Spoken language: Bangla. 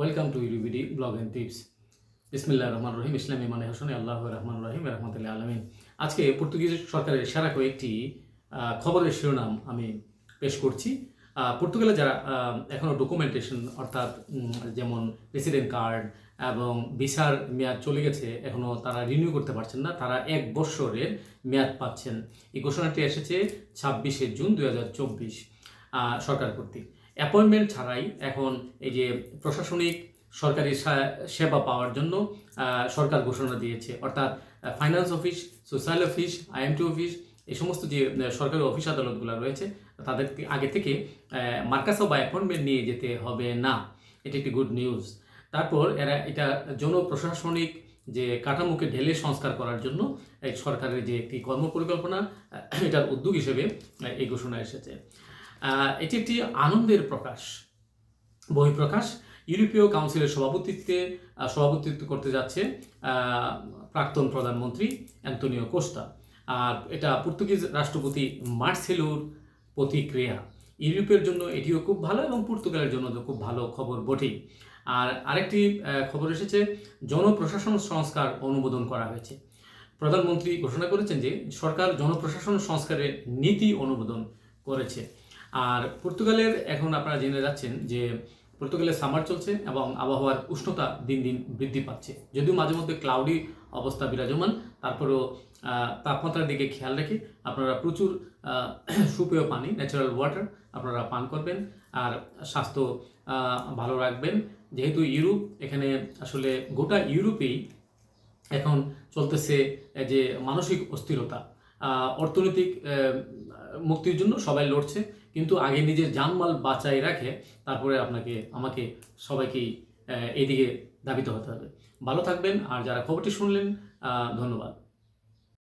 Welcome to UBD blog and tips ইসমিল্লা রহমান রহিম, ইসলামী মানে হাসনে আল্লাহ রহমান রহিম রহমতুল্লাহ আলমিন। আজকে পর্তুগিজ সরকারের সারা কয়েকটি খবরের শিরোনাম আমি পেশ করছি। পর্তুগালে যারা এখনও ডকুমেন্টেশন অর্থাৎ যেমন প্রেসিডেন্ট কার্ড এবং ভিসার মেয়াদ চলে গেছে এখনও তারা রিনিউ করতে পারছেন না, তারা এক বৎসরের মেয়াদ পাচ্ছেন। এই ঘোষণাটি এসেছে ছাব্বিশে জুন দুই হাজার চব্বিশ সরকার কর্তৃক। অ্যাপয়েন্টমেন্ট ছাড়াই এখন এই যে প্রশাসনিক সরকারি সেবা পাওয়ার জন্য সরকার ঘোষণা দিয়েছে। অর্থাৎ finance office social office IMT office এই সমস্ত যে সরকারি অফিস আদালতগুলো রয়েছে, তাদেরকে আগে থেকে মার্কাসা বা অ্যাপয়েন্টমেন্ট নিয়ে যেতে হবে না। এটি একটি গুড নিউজ তারপর এরা, এটা জনপ্রশাসনিক যে কাঠামোকে ঢেলে সংস্কার করার জন্য এই সরকারের যে একটি কর্মপরিকল্পনা এটার উদ্যোগ হিসেবে এই ঘোষণা এসেছে। এটি একটি আনন্দের প্রকাশ। বহিঃপ্রকাশ। ইউরোপীয় কাউন্সিলের সভাপতিত্বে সভাপতিত্ব করতে যাচ্ছে প্রাক্তন প্রধানমন্ত্রী অ্যান্তনিও কোস্তা আর এটা পর্তুগিজ রাষ্ট্রপতি মার্সেলোর প্রতিক্রিয়া। ইউরোপের জন্য এটিও খুব ভালো এবং পর্তুগালের জন্য তো খুব ভালো খবর বটেই। আর আরেকটি খবর এসেছে, জনপ্রশাসন সংস্কার অনুমোদন করা হয়েছে। প্রধানমন্ত্রী ঘোষণা করেছেন যে সরকার জনপ্রশাসন সংস্কারের নীতি অনুমোদন করেছে। আর পর্তুগালের, এখন আপনারা জেনে যাচ্ছেন যে পর্তুগালে সামার চলছে এবং আবহাওয়ার উষ্ণতা দিন দিন বৃদ্ধি পাচ্ছে। যদিও মাঝে মধ্যে ক্লাউডি অবস্থা বিরাজমান, তারপরেও তাপমাত্রার দিকে খেয়াল রেখে আপনারা প্রচুর সুপেয় পানি ন্যাচারাল ওয়াটার আপনারা পান করবেন আর স্বাস্থ্য ভালো রাখবেন। যেহেতু ইউরোপ, এখানে আসলে গোটা ইউরোপেই এখন চলতেছে যে মানসিক অস্থিরতা। অর্থনৈতিক মুক্তির জন্য সবাই লড়ছে, কিন্তু আগে নিজের জানমাল বাঁচাই রাখে, তারপরে আপনাকে, আমাকে সবাইকেই এদিকে দাবিত হতে হবে। ভালো থাকবেন, আর যারা খবরটি শুনলেন ধন্যবাদ।